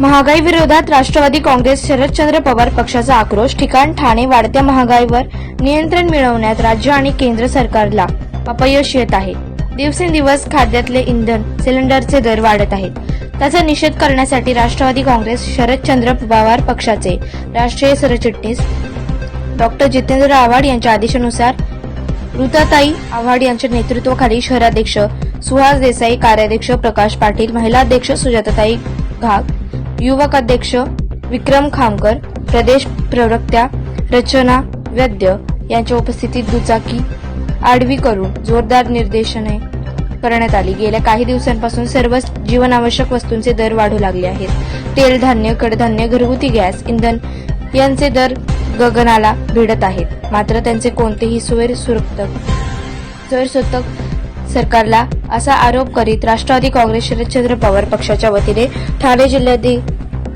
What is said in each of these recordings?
महागाई विरोधात राष्ट्रवादी काँग्रेस शरदचंद्र पवार पक्षाचा आक्रोश ठिकाण ठाणे वाढत्या महागाईवर नियंत्रण मिळवण्यात राज्य आणि केंद्र सरकारला अपयश येत आहे. दिवसेंदिवस खाद्यातले इंधन सिलेंडरचे दर वाढत आहेत. त्याचा निषेध करण्यासाठी राष्ट्रवादी काँग्रेस शरदचंद्र पवार पक्षाचे राष्ट्रीय सरचिटणीस डॉक्टर जितेंद्र आव्हाड यांच्या आदेशानुसार ऋताताई आव्हाड यांच्या नेतृत्वाखाली शहराध्यक्ष सुहास देसाई कार्याध्यक्ष प्रकाश पाटील महिला अध्यक्ष सुजाताताई घाग युवक अध्यक्ष विक्रम खामकर प्रदेश प्रवक्त्या रचना वैद्य यांच्या उपस्थितीत दुचाकी आडवी करून जोरदार निर्देशने करण्यात आली. गेल्या काही दिवसांपासून सर्वच जीवनावश्यक वस्तूंचे दर वाढू लागले आहेत. तेल धान्य कडधान्य घरगुती गॅस इंधन यांचे दर गगनाला भिडत आहेत. मात्र त्यांचे कोणतेही सोयर सुरक्षित सरसोत्तक सरकारला असा आरोप करीत राष्ट्रवादी काँग्रेस शरदचंद्र पवार पक्षाच्या वतीने ठाणे जिल्हाधि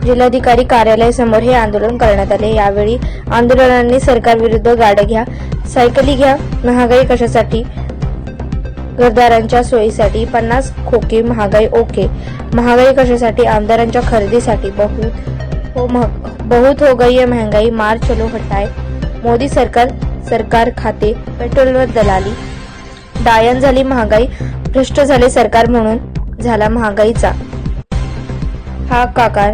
जिल्हाधिकारी कार्यालयासमोर हे आंदोलन करण्यात आले. यावेळी आंदोलनांनी सरकारविरुद्ध गाड्या घ्या सायकली घ्या महागाई कशासाठी? घरदारांच्या सोयीसाठी पन्नास खोके महागाई ओके. महागाई कशासाठी? आमदारांच्या खरेदीसाठी हो बहुत हो बहुत हो गई है महंगाई. मार चलो हटाए मोदी सरकार सरकार खाते पेट्रोलवर दलाली. डायन झाली महागाई भ्रष्ट झाले सरकार म्हणून झाला महागाईचा. हा काकार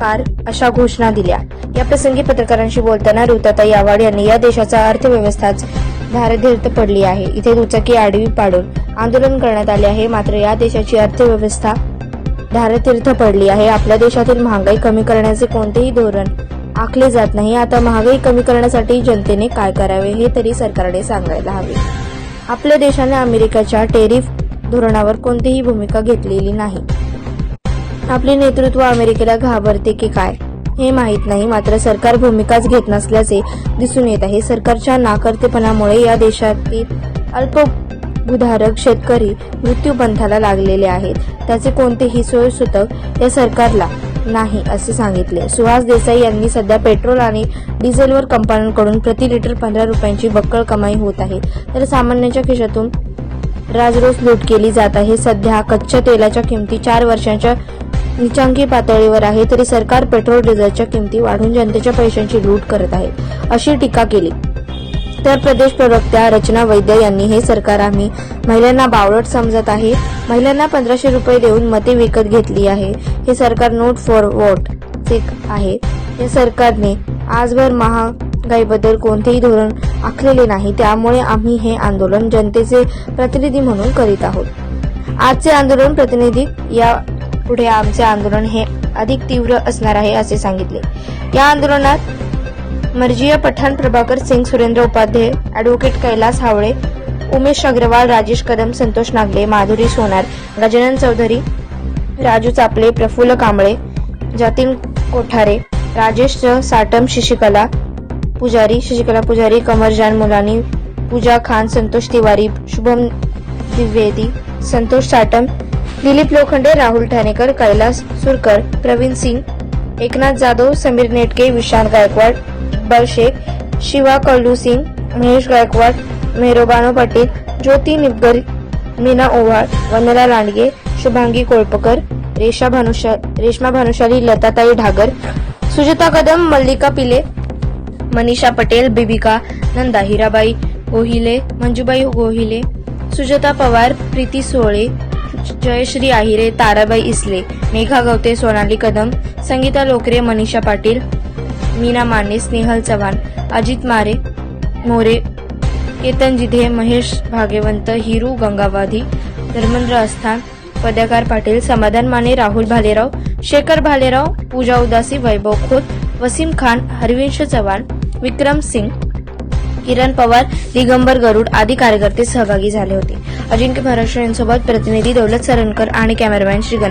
कार अशा घोषणा दिल्या. या प्रसंगी पत्रकारांशी बोलताना ऋताताई आव्हाड यांनी या देशाचा अर्थव्यवस्थाच धारधीर्त पडली आहे. इथे दुचाकी आडवी पाडून आंदोलन करण्यात आले आहे. मात्र या देशाची अर्थव्यवस्था धारतीर्थ पडली आहे. आपल्या देशातील महागाई कमी करण्याचे कोणतेही धोरण आखले जात नाही. आता महागाई कमी करण्यासाठी जनतेने काय करावे हे तरी सरकारने सांगायला हवे. आपल्या देशाने अमेरिकेच्या टेरिफ धोरणावर कोणतीही भूमिका घेतलेली नाही. आपले नेतृत्व अमेरिकेला घाबरते की काय हे माहीत नाही. मात्र सरकार भूमिकाच घेत नसल्याचे दिसून येत आहे. सरकारच्या नाकर्तेपणामुळे या देशातील अल्पभूधारक शेतकरी मृत्यूपंथाला लागलेले आहेत. त्याचे कोणतेही सोयसूतक या सरकारला नाही असे सांगितले. सुहास देसाई यांनी सध्या पेट्रोल आणि डिझेलवर कंपन्यांकडून प्रति लिटर पंधरा रुपयांची बक्कळ कमाई होत आहे. तर सामान्यांच्या खिशातून राजरोस लूट केली जात आहे. सध्या कच्च्या तेलाच्या किमती चार वर्षांच्या निचांकी पातळीवर आहे तरी सरकार पेट्रोल डिझेलच्या किमती वाढून जनतेच्या पैशांची लूट करत आहे अशी टीका केली. उत्तर प्रदेश प्रवक्त्या रचना वैद्य यांनी हे सरकार आम्ही महिलांना बावळट समजत आहे. महिलांना पंधराशे रुपये देऊन मते विकत घेतली आहे. हे सरकार नोट फॉर वॉट आहे. या सरकारने आजवर महागाईबद्दल कोणतेही धोरण आखलेले नाही. त्यामुळे आम्ही हे आंदोलन जनतेचे प्रतिनिधी म्हणून करीत आहोत. आजचे आंदोलन प्रतिनिधी या पुढे आमचे आंदोलन हे अधिक तीव्र असणार आहे असे सांगितले. या आंदोलनात मर्जिया पठाण प्रभाकर सिंग सुरेंद्र उपाध्याय ऍडव्होकेट कैलास हावळे उमेश अग्रवाल राजेश कदम संतोष नागले माधुरी सोनार गजानन चौधरी राजू चापले प्रफुल्ल कांबळे जतीन कोठारे राजेश साटम शशिकला पुजारी शशिकला पुजारी कमरजान मुलानी पूजा खान संतोष तिवारी शुभम द्विवेदी संतोष साटम दिलीप लोखंडे राहुल ठाणेकर कैलास सुरकर प्रवीण सिंग एकनाथ जाधव समीर नेटके विशाल गायकवाड बलशेख शिवा कल्लू सिंग महेश गायकवाड मेहरोबानो पाटील ज्योती निबगर मीना ओव्हाळ वनला लांडगे शुभांगी कोळपकर रेशा भानुशा रेश्मा भानुशाली लताताई ढागर सुजाता कदम मल्लिका पिले मनीषा पटेल बिबिका नंदा हिराबाई गोहिले मंजुबाई गोहिले सुजाता पवार प्रीती सोळे जयश्री आहिरे ताराबाई इसले मेघा गवते सोनाली कदम संगीता लोकरे मनीषा पाटील मीना माने स्नेहल चव्हाण अजित मारे मोरे केतन जिधे महेश भागेवंत हिरू गंगावाधी धर्मेंद्र अस्थान पद्याकार पाटील समाधान माने राहुल भालेराव शेखर भालेराव पूजा उदासी वैभव खोत वसीम खान हरविंश चव्हाण विक्रम सिंग किरण पवार दिगंबर गरुड आदी कार्यकर्ते सहभागी झाले होते. अजिंक्य महाराष्ट्र यांसोबत प्रतिनिधी दौलत सरणकर आणि कॅमेरामॅन श्री गणेश